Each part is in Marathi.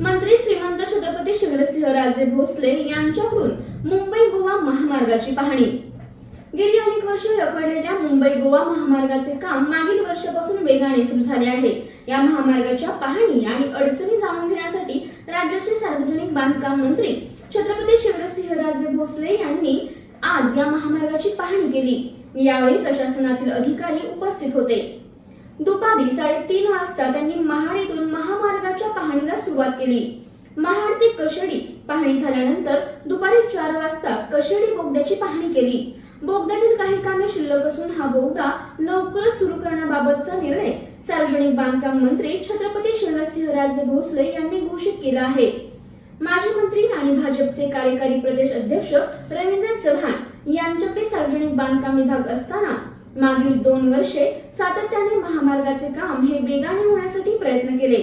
मंत्री श्रीमंत छत्रपती शिवराजे भोसले यांच्याकडून मुंबई गोवा महामार्गाची पाहणी. गेली अनेक वर्षे रखडलेल्या मुंबई गोवा महामार्गाचे काम मागील वर्षापासून वेगाने सुरू झाले आहे. या महामार्गाच्या पाहणी आणि अडचणी जाणून घेण्यासाठी राज्याचे सार्वजनिक बांधकाम मंत्री छत्रपती शिवरसिंहराजे भोसले यांनी आज या महामार्गाची पाहणी केली. यावेळी प्रशासनातील अधिकारी उपस्थित होते. दुपारी साडेतीन वाजता त्यांनी महाडीतून महामार्गाच्या पाहणीला सुरुवात केली. महाड ते कशेडी पाहणी झाल्यानंतर दुपारी चार वाजता कशेडी बोगद्याची पाहणी केली. बोगद्यातील काही कामे शिल्लक असून हा बोगदा लवकरच सुरू करण्याबाबतचा निर्णय सार्वजनिक बांधकाम मंत्री छत्रपती शिवराजे भोसले यांनी घोषित केला आहे. माजी मंत्री आणि भाजपचे कार्यकारी प्रदेश अध्यक्ष रवींद्र चव्हाण यांच्याकडे सार्वजनिक बांधकाम विभाग असताना मागील दोन वर्षे सातत्याने महामार्गाचे काम हे वेगाने होण्यासाठी प्रयत्न केले.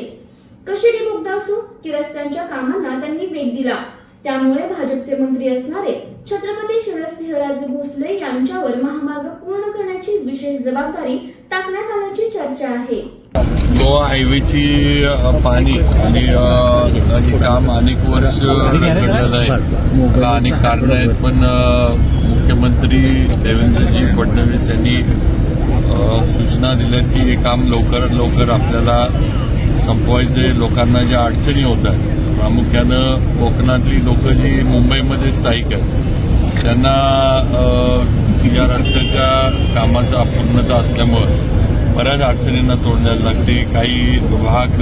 कशेडी बोगदा असो की रस्त्यांच्या कामांना त्यांनी वेग दिला? त्यामुळे भाजपचे मंत्री असणारे छत्रपती शिवराजे भोसले यांच्यावर महामार्ग पूर्ण करण्याची विशेष जबाबदारी टाकण्यात आल्याची चर्चा आहे. गोवा हायवेची पाणी आणि काम अनेक वर्ष घडलेलं आहे. अनेक कारण आहेत पण मुख्यमंत्री देवेंद्रजी फडणवीस यांनी सूचना दिल्या की हे काम लवकरात लवकर आपल्याला संपवायचे लोकांना ज्या अडचणी होत आहेत प्रामुख्यानं कोकणातली लोक जी मुंबईमध्ये स्थायिक आहेत त्यांना या रस्त्याच्या कामाचा अपूर्णता असल्यामुळं बऱ्याच अडचणींना तोंड द्यायला लागते काही भाग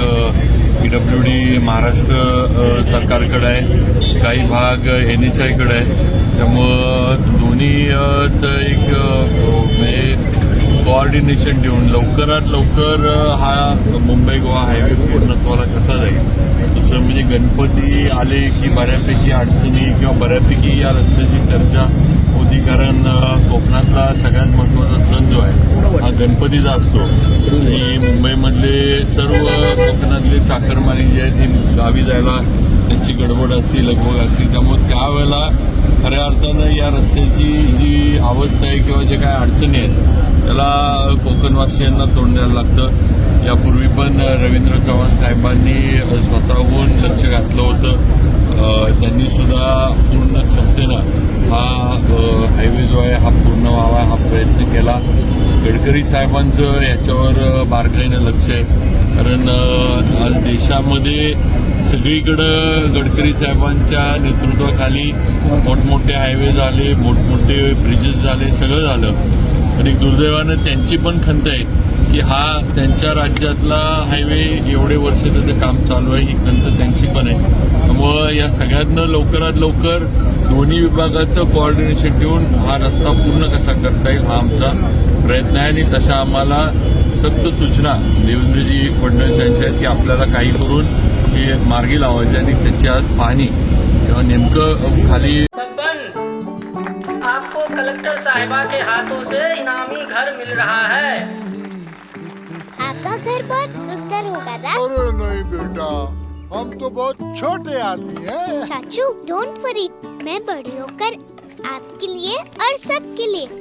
पीडब्ल्यू डी महाराष्ट्र सरकारकडे आहे. काही भाग एन एच आयकडे आहे. त्यामुळं दोन्हीच एक अ, म्हणजे कोऑर्डिनेशन ठेवून लवकरात लवकर हा मुंबई गोवा हायवे पूर्णत्वाला कसा जाईल. दुसरं म्हणजे गणपती आले की बऱ्यापैकी अडचणी किंवा बऱ्यापैकी या रस्त्याची चर्चा होती कारण कोकणातला सगळ्यात महत्त्वाचा सण जो आहे हा गणपतीचा असतो. आणि मुंबईमधले सर्व कोकणातले चाकरमानी जे आहेत ती गावी जायला त्यांची गडबड असते लगबग असते. त्यामुळे त्यावेळेला खऱ्या अर्थानं या रस्त्याची जी अवस्था आहे किंवा जे काय अडचणी आहेत त्याला कोकणवासियांना तोंड द्यायला लागतं. यापूर्वी पण रवींद्र चव्हाण साहेबांनी स्वतःहून लक्ष घातलं होतं. त्यांनीसुद्धा त्यांनी सुद्धा पूर्ण क्षमतेनं हा हायवे जो आहे हा पूर्ण व्हावा हा प्रयत्न केला. गडकरी साहेबांचं याच्यावर बारकाईनं लक्ष आहे. कारण आज देशामध्ये सगळीकडं गडकरी साहेबांच्या नेतृत्वाखाली मोठमोठे हायवे झाले मोठमोठे ब्रिजेस झाले सगळं झालं. पण एक दुर्दैवानं त्यांची पण खंत आहे की हा त्यांच्या राज्यातला हायवे एवढे वर्ष त्याचं काम चालू आहे ही खंत त्यांची पण आहे. त्यामुळं या सगळ्यातनं लवकरात लवकर दोन्ही विभागाचं कोऑर्डिनेशन ठेवून हा रस्ता पूर्ण कसा करता येईल हा आमचा प्रयत्न आहे आणि तशा आम्हाला सक्त सूचना देवेंद्रजी फडणवीस यांच्या आहेत की आपल्याला काही करून हे मार्गी लावायचे आणि त्याची आज पाहणी. तेव्हा नेमकं खाली आपको कलेक्टर साहिबा के हाथों से इनामी घर मिल रहा है। आपका घर बहुत सुंदर होगा अरे नहीं बेटा हम तो बहुत छोटे आदमी हैं। चाचू डोंट वरी मैं बड़ी होकर आपके लिए और सबके लिए